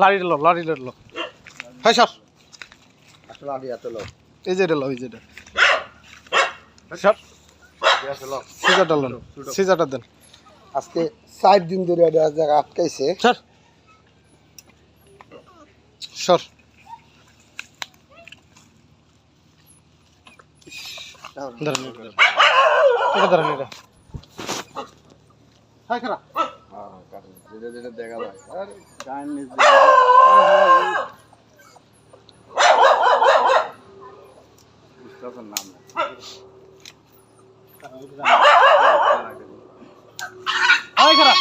লাড়িটা লো লাড়িটা লো। হ্যাঁ স্যার। আগে এত লোক এই যে লো এই যে স্যার লোন দেন। আজকে চার দিন ধরে এটা এক জায়গায় আটকাইছে। স্যার। স্যার। ধরেন এটা এটা ধরেন এটা। হাই খারাপ। যেটা যেটা দেখা যায় আরে নিজে নাম হাই খারাপ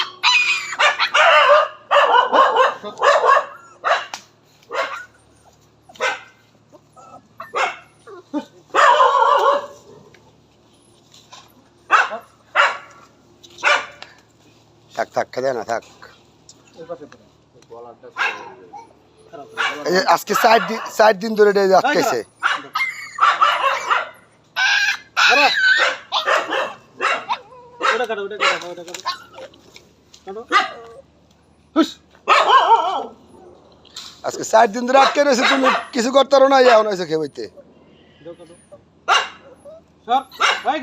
থাক থাক খেতে না থাক এই যে আজকে চার দিন চার দিন ধরে এটা আটকাইছে ওটা কাটো ওটা কাটো ওটা কাটো কাটো আজকে চার দিন ধরে আটকে রয়েছে তুমি কিছু করতে পারো না ইয়া হয়েছে খেয়ে দাও কাটো স্যার হাই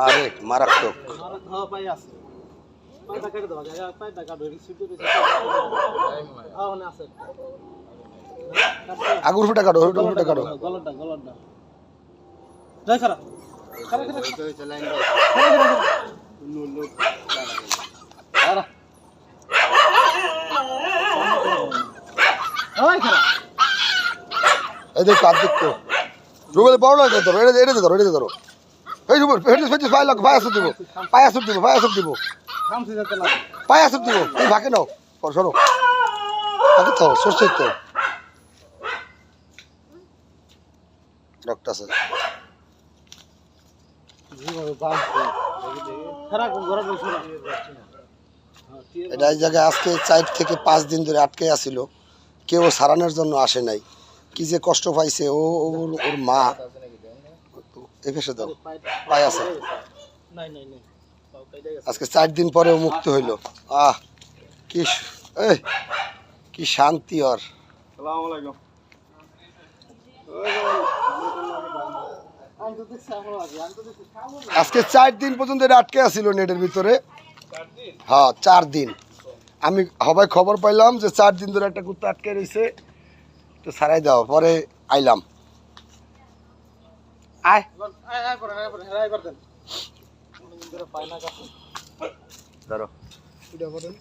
আরে মারাত্মক। রিসিপ্ট দিতে হ্যাঁ আছে আগুর ফুটা কাটো আগুর ফুটা কাটো। গলাটা যাই খারাপ এই দেখো আর দেখো রুবেল বড় লাগে ধরো, এটা এটা ধরো এটা ধরো। এই রুবেল হেঁটে ফেটে পায়ে লাগ, পায়ে আসুক দিব, পায়ে আসুক দিব, পায়ে আসুক দিব। পায়ে আসুক দিব তুমি ফাঁকে নাও সরো। তো সরষে তো। এটা এই জায়গায় আজকে চার থেকে পাঁচ দিন ধরে আটকে আসিল কেউ সারানোর জন্য আসে নাই। কি যে কষ্ট পাইছে, ও ওর ওর মা। এই দাও পায়ে আছে। আজকে চার দিন পরেও মুক্ত হইল। আহ, কি এই, কি শান্তি ওর আজকে চার দিন পর্যন্ত এটা আটকে আছিল নেটের ভিতরে। হ্যাঁ চার দিন। আমি সবাই খবর পাইলাম যে চার দিন ধরে একটা কুত্তা আটকে রয়েছে তো সারাই দাও পরে আইলাম। আয়। ধরো। এটা করেন